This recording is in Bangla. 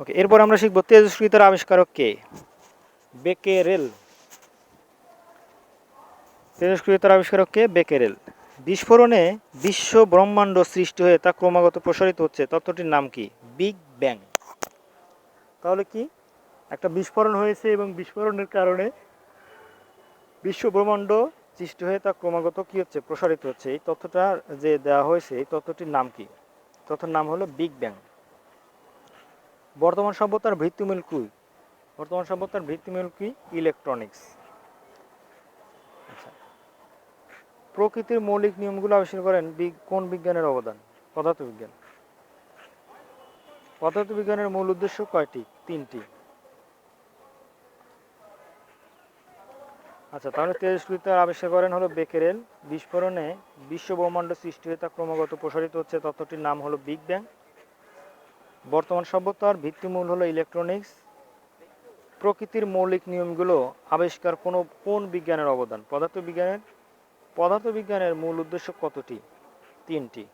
ওকে, এরপর আমরা শিখব তেজস্ক্রিয়তার আবিষ্কারক কে? বেকেরেল। তেজস্ক্রিয়তার আবিষ্কারক কে? বেকেরেল। বিস্ফোরণে বিশ্ব ব্রহ্মাণ্ড সৃষ্টি হয়ে তা ক্রমাগত প্রসারিত হচ্ছে। তত্ত্বটির নাম কি? Big bang. তাহলে কি? একটা বিস্ফোরণ হয়েছে এবং বিস্ফোরণের কারণে বিশ্ব ব্রহ্মাণ্ড সৃষ্টি হয়ে তা ক্রমাগত কি হচ্ছে? প্রসারিত হচ্ছে। এই তথ্যটা যে দেওয়া হয়েছে, এই তথ্যটির নাম কি? তথ্যের নাম হলো বিগ ব্যাং। বর্তমান সভ্যতার ভিত্তিমূল কি? বর্তমান সভ্যতার ভিত্তিমূল কি? ইলেকট্রনিক্স আচ্ছা। প্রকৃতির মৌলিক নিয়মগুলো আবিষ্কার করেন কোন বিজ্ঞানের অবদান? পদার্থবিজ্ঞান। পদার্থবিজ্ঞানের মূল উদ্দেশ্য কয়টি? তিনটি। আচ্ছা তাহলে তেজস্ক্রিয়তার আবিষ্কার করেন হলো বেকেরেল। বিস্ফোরণে বিশ্ব ব্রহ্মাণ্ড সৃষ্টি হয়ে তা ক্রমাগত প্রসারিত হচ্ছে। তত্ত্বটির নাম হলো বিগ ব্যাং। বর্তমান সভ্যতার ভিত্তিমূল হলো ইলেকট্রনিক্স প্রকৃতির মৌলিক নিয়মগুলো আবিষ্কার কোনো কোন বিজ্ঞানের অবদান? পদার্থবিজ্ঞানের? পদার্থবিজ্ঞানের মূল উদ্দেশ্য কতটি? তিনটি।